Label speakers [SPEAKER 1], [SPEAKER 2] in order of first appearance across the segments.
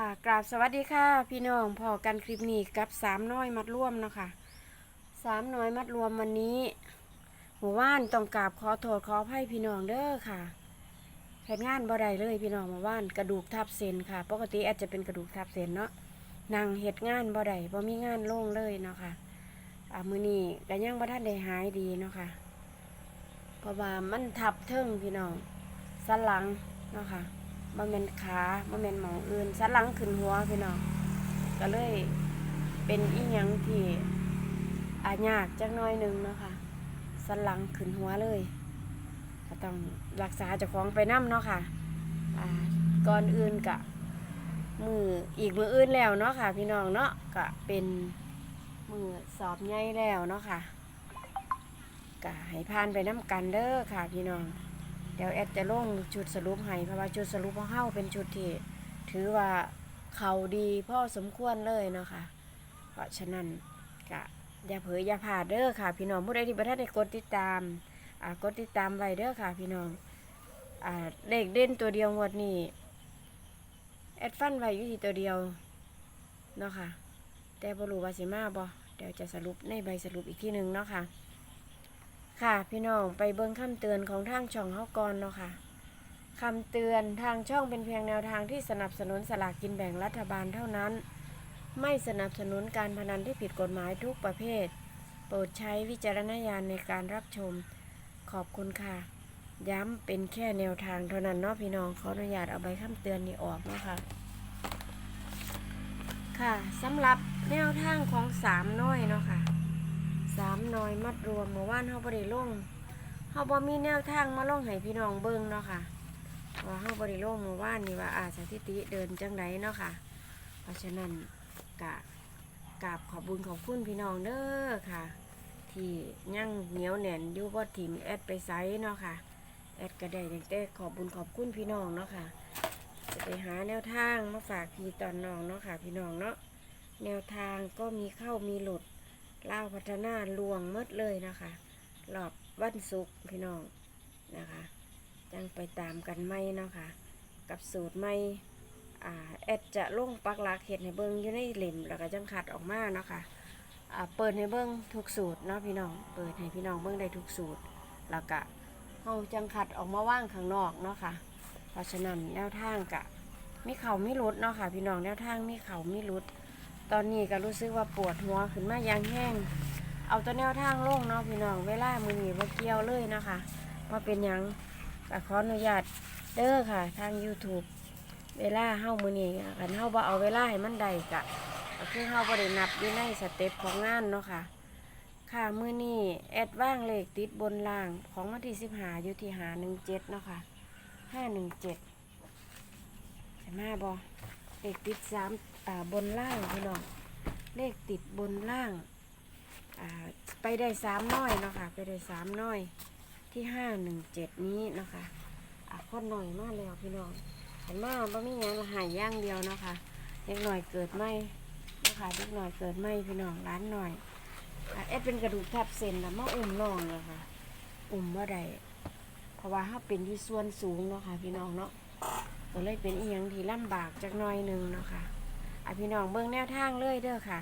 [SPEAKER 1] ค่ะกราบสวัสดีค่ะ พี่น้องพอกันคลิปนี้กับสามน้อยมัดร่วมเนาะค่ะสามน้อยมัดรวมวันนี้หมู่ว่านต้องกราบขอโทษขออภัยพี่น้องเด้อค่ะเหตุงานบ่ได้เลยพี่น้องหมู่ว่านกระดูกทับเส้นค่ะ ปกติอาจจะเป็นกระดูกทับเส้นเนาะนั่งเหตุงานบ่ได้บ่มีงานโล่งเลยเนาะค่ะอ่ามือนี้ก็ยังบ่ทันได้หายดีเนาะค่ะเพราะว่ามันทับเทิงพี่น้องสันหลังเนาะค่ะ บ่แม่นขาบ่แม่นหมองอื่นสันหลังขึ้นหัวพี่น้องก็เลยเป็นอีหยังที่อาญากจักน้อยหนึงเนาะค่ะสันหลังขึ้นหัวเลยก็ต้องรักษาเจ้าของไปนํเนาะค่ะอ่าก่อนอื่นกะมืออีกมืออื่นแล้วเนาะค่ะ พี่น้องเนาะก็เป็นมือสอบใหญ่แล้วเนาะค่ะก็ให้ผ่านไปน้ากันเด้อค่ะ พี่น้อง เดี๋ยวแอดจะลงชุดสรุปให้เพราะว่าชุดสรุปของเฮาเป็นชุดที่ถือว่าเขาดีพ่อสมควรเลยเนาะค่ะ เพราะฉะนั้นก็อย่าเผยอย่าพลาเด้อค่ะ พี่น้องผู้ใดที่บ่ทันได้กดติดตามอ่ากดติดตามไว้เด้อค่ะ พี่น้องอ่าเลขเด่นตัวเดียวงวดนี้แอดฟันไว้อยู่ที่ตัวเดียวเนาะค่ะแต่บรูว่าสิมาบ่เดี๋ยวจะสรุปในใบสรุปอีกที่หนึ่งเนาะค่ะ ค่ะพี่น้องไปเบิ่งคำเตือนของทางช่องเฮาก่อนเนาะค่ะคำเตือนทางช่องเป็นเพียงแนวทางที่สนับสนุนสลากกินแบ่งรัฐบาลเท่านั้น ไม่สนับสนุนการพนันที่ผิดกฎหมายทุกประเภท โปรดใช้วิจารณญาณในการรับชม ขอบคุณค่ะ ย้ำเป็นแค่แนวทางเท่านั้นเนาะพี่น้องขออนุญาตเอาใบคำเตือนนี้ออกเนาะค่ะค่ะสำหรับแนวทางของสามน้อยเนาะค่ะ สามหน่อยมัดรวมเมื่อวานเฮาบ่ได้ลงเฮาบ่มีแนวทางมาลงให้พี่น้องเบิ่งเนาะค่ะว่าเฮาบ่ได้ลงเมื่อวานนี่ว่าอาสถิติเดินจังไดเนาะค่ะ เพราะฉะนั้นกะกราบขอบบุญขอบคุณพี่น้องเด้อค่ะ ที่ยังเหนียวแน่นอยู่บ่ถิ่มแอดไปไซเนาะค่ะแอดก็ได้ตั้งแต่ขอบบุญขอบคุณพี่น้องเนาะค่ะ จะไปหาแนวทางมาฝากพี่ตอนน้องเนาะค่ะ พี่น้องเนาะแนวทางก็มีเข้ามีหลุด ล่าวพัฒนาลวงมดเลยนะคะรอบวันศุกร์พี่น้องนะคะ จังไปตามกันไหมเนาะค่ะกับสูตรไม่อ่าแอดจะลงปักหลักเห็ดให้เบิ้งอยู่ในเหล่มแล้วก็จังขัดออกมาเนาะค่ะอ่าเปิดให้เบิ้งทุกสูตรเนาะพี่น้อง เปิดให้พี่น้องเบิ้งได้ทุกสูตร แล้วก็เฮาจังขัดออกมาว่างข้างนอกเนาะค่ะ เพราะฉะนั้นแนวทางกะมีเขาไม่รุดเนาะค่ะพี่น้องแนวทางมีเขาไม่รุด ตอนนี้ก็รู้สึกว่าปวดหัวขึ้นมาอย่างแห้ง เอาตัวแนวทางโล่งเนาะพี่น้องเวลามือหนีว่าเกี่ยวเลยนะคะว่าเป็นยังก็ขออนุญาตเด้อค่ะทาง YouTube เวลาเฮามือนี้กันเฮาบ่เอาเวลาให้มันได้กะก็คือเฮาบ่ได้นับอยู่ในสเต็ปของงานเนาะค่ะ ค่ะมือนี้แอดว่างเลขติดบนล่างของวันที่15อยู่ที่หา17เจ็ดเนาะค่ะ517ใช่มาบ่ เลขติดสามอ่าบนล่างพี่น้องเลขติดบนล่างอ่าไปได้สามน้อยเนาะค่ะไปได้สามน้อยที่ห้าหนึ่งเจ็ดนี้เนาะค่ะอะพ่อหน่อยมากแล้วพี่น้องเห็นมาบ่มีหยังละหายย่างเดียวเนาะค่ะเด็กหน่อยเกิดไม่เนาะค่ะเด็กหน่อยเกิดไม่พี่น้องร้านหน่อยอเอ็ดเป็นกระดูกทับเส้นแล้วมาอุ้มนองเลยค่ะอุ้มว่าใดเพราะว่าเขาเป็นที่ส่วนสูงเนาะค่ะพี่น้องเนาะ ก็เลยเป็นอีหยังที่ลำบากจักหน่อยหนึ่งเนาะค่ะอะพี่น้องเบิ่งแนวทางเลยเด้อค่ะ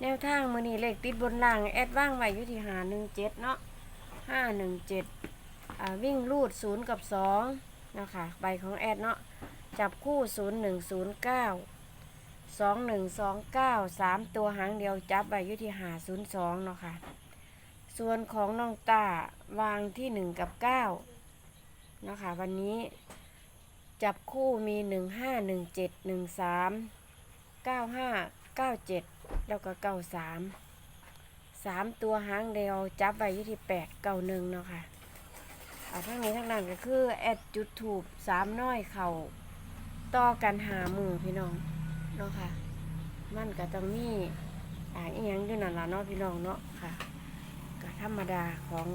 [SPEAKER 1] แนวทางมือนี้เลขติดบนล่างแอดว่างไว้อยู่ที่หาหนึ่งเจ็ดเนาะห้าหนึ่งเจ็ดอ่าวิ่งรูดศูนย์กับสองเนาะค่ะใบของแอดเนาะจับคู่ศูนย์หนึ่งศูนย์เก้าสองหนึ่งสองเก้าสามตัวหางเดียวจับไว้อยู่ที่หาศูนย์สองเนาะค่ะส่วนของน้องตาวางที่หนึ่งกับเก้าเนาะค่ะวันนี้ จับคู่มีหนึ่งห้าหนึ่งเจ็ดหนึ่งสามเก้าห้าเก้าเจ็ดแล้วก็เก้าสามสามตัวหางเดียวจับไว้ยู่ที่แปดเก้าหนึ่งเนาะค่ะอ่าทั้งนี้ทั้งนั้นก็คือแอดจุดถูกสามน้อยเข่าต่อกันหามือพี่น้องเนาะค่ะ มันก็ต้องมีอ่าอีหยังอยู่นั่นล่ะเนาะพี่น้องเนาะค่ะก็ธรรมดาของ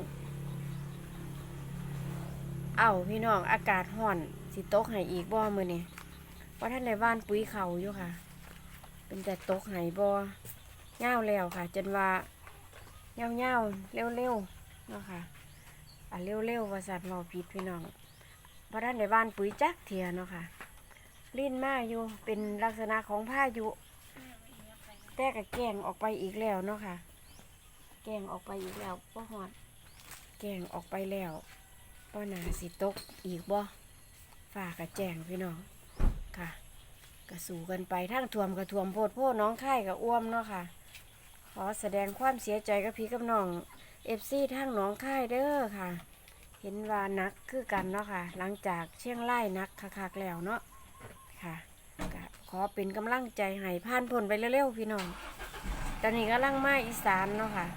[SPEAKER 1] เอ้าพี่น้องอากาศห่อน สิตกให้อีกบ่มื้อนี้ว่าท่านในบ้านปุ๋ยเขาอยู่ค่ะ เป็นแต่ตกไหบอเง่าวแล้วค่ะ จนว่าเง่าเง่าเร็วเร็วเนาะค่ะอะเร็วเร็วว่าสัตว์เราผิดพี่น้องเพราะท่านในบ้านปุ๋ยจักเทียเนาะค่ะลิ้นมาอยู่เป็นลักษณะของพายุแต่ก็แกงออกไปอีกแล้วเนาะค่ะ แกงออกไปอีกแล้วบ่ฮอด แกงออกไปแล้วป้านาสิตกอีกบ่ ฝ่ากระแจงพี่น้องค่ะกระสู่กันไปทั้งท่วมกระท่วมโพดโพดน้องไข่กับอ้วมเนาะค่ะ ขอแสดงความเสียใจกับพี่กับน้องเอฟซีทั้งน้องไข่เด้อค่ะ เห็นว่านักคือกันเนาะค่ะ หลังจากเชียงรายนักคักๆแล้วเนาะค่ะขอเป็นกำลังใจให้ผ่านพ้นไปเร็วๆพี่น้อง ตอนนี้กำลังมาอีสานเนาะค่ะ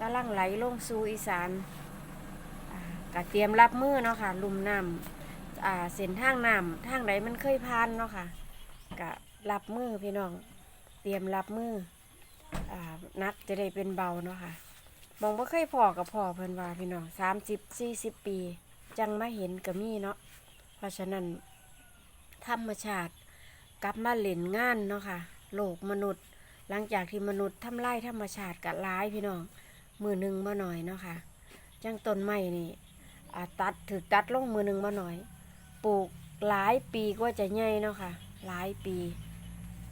[SPEAKER 1] กำลังไหลลงสู่อีสานก็เตรียมรับมือเนาะค่ะลุ่มน้ำ อ่าเส้นทางน้ำทางไหนมันเคยผ่านเนาะค่ะก็รับมือพี่น้อง เตรียมรับมืออ่านักจะได้เป็นเบาเนาะค่ะมองว่าเคยพอกับพอเพิ่นว่าพี่น้องสามสิบสี่สิบปี จังมาเห็นก็มีเนาะเพราะฉะนั้นธรรมชาติกลับมาเล่นงานเนาะค่ะโลกมนุษย์ หลังจากที่มนุษย์ทำลายธรรมชาติกัร้ายพี่น้องมือหนึ่งมาหน่อยเนาะค่ะจังต้นไม้นี่อ่าตัดถือตัดลงมือหนึ่งมาหน่อย ปลูกหลายปีก็จะใหญ่เนาะค่ะ หลายปี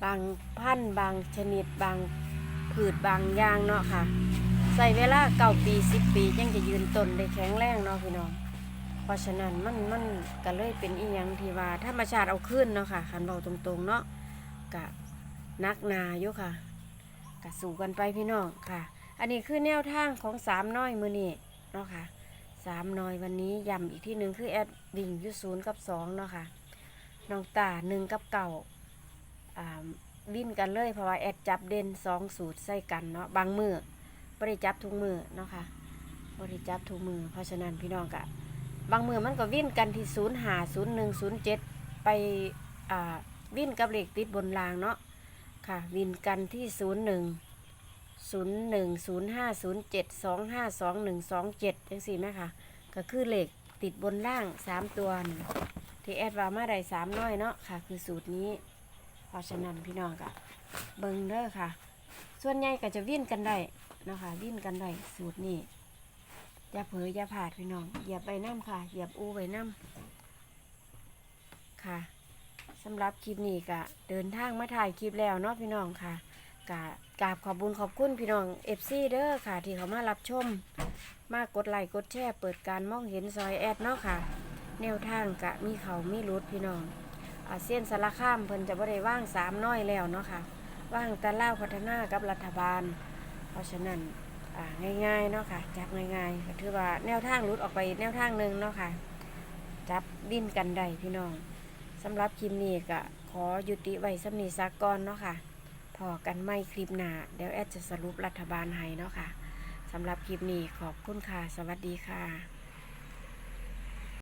[SPEAKER 1] บางพันธุ์บางชนิดบางพืชบางอย่างเนาะค่ะ ใส่เวลาเก้าปีสิบปียังจะยืนต้นได้แข็งแรงเนาะพี่น้อง เพราะฉะนั้นมันมันก็เลยเป็นอีหยังที่ว่าธรรมชาติเอาขึ้นเนาะค่ะคันเบาตรงๆเนาะกะนักนาอยู่ค่ะกะสู่กันไปพี่น้องค่ะ อันนี้คือแนวทางของสามน้อยมือนี่เนาะค่ะ สามน้อยวันนี้ย้ำอีกที่หนึ่งคือแอดวิ่งยูศูนย์กับสองเนาะค่ะน้องตาหนึ่งกับเก่าวิ่นกันเลยเพราะว่าแอดจับเด่นสองสูตรใส่กันเนาะบางมือไม่ได้จับทุกมือเนาะค่ะไม่ได้จับทุกมือ เพราะฉะนั้นพี่น้องกะบางมือมันก็วิ่นกันที่ศูนย์หาศูนย์หนึ่งศูนย์เจ็ดไปวิ่นกับเหล็กติดบนรางเนาะค่ะ วิ่นกันที่ศูนย์หนึ่ง ศูนย์หนึ่งศูนย์ห้าศูนย์เจ็ดสองห้าสองหนึ่งสองเจ็ดจังสี่ไหมคะก็คือเหล็กติดบนล่างสามตัวนี่ที่แอดวามาได้สามน้อยเนาะค่ะ คือสูตรนี้เพราะฉะนั้นพี่น้องก็เบิ่งเด้อค่ะ ส่วนใหญ่ก็จะวิ่นกันได้เนาะคะวิ่นกันได้สูตรนี้อย่าเผลออย่าผาดพี่น้องเหยียบใบน้ำค่ะเหยียบอูใบน้ำค่ะสำหรับคลิปนี้ก็เดินทางมาถ่ายคลิปแล้วเนาะพี่น้องค่ะ กะกราบขอบบุญขอบคุณพี่น้องเอฟซีเด้อค่ะ ที่เขามารับชม มากดไลค์กดแชร์เปิดการมองเห็นซอยแอดเนาะค่ะ แนวทางกะมีเขามีรุดพี่น้องอาเซียนสารข้ามเพิ่นจะบ่ได้ว่างสามน้อยแล้วเนาะค่ะ ว่างแต่เล่าพัฒนากับรัฐบาล เพราะฉะนั้นอ่าง่ายๆเนาะค่ะ จับง่ายๆก็ถือว่าแนวทางหลุดออกไปแนวทางหนึ่งเนาะค่ะ จับดิ้นกันได้พี่น้องสำหรับคลิปนี้ก็ขอยุติไว้สำนีสากก่อนเนาะค่ะ พอกันไม่คลิปหน้าเดี๋ยวแอดจะสรุปรัฐบาลให้เนาะค่ะสำหรับคลิปนี้ขอบคุณค่ะ สวัสดีค่ะ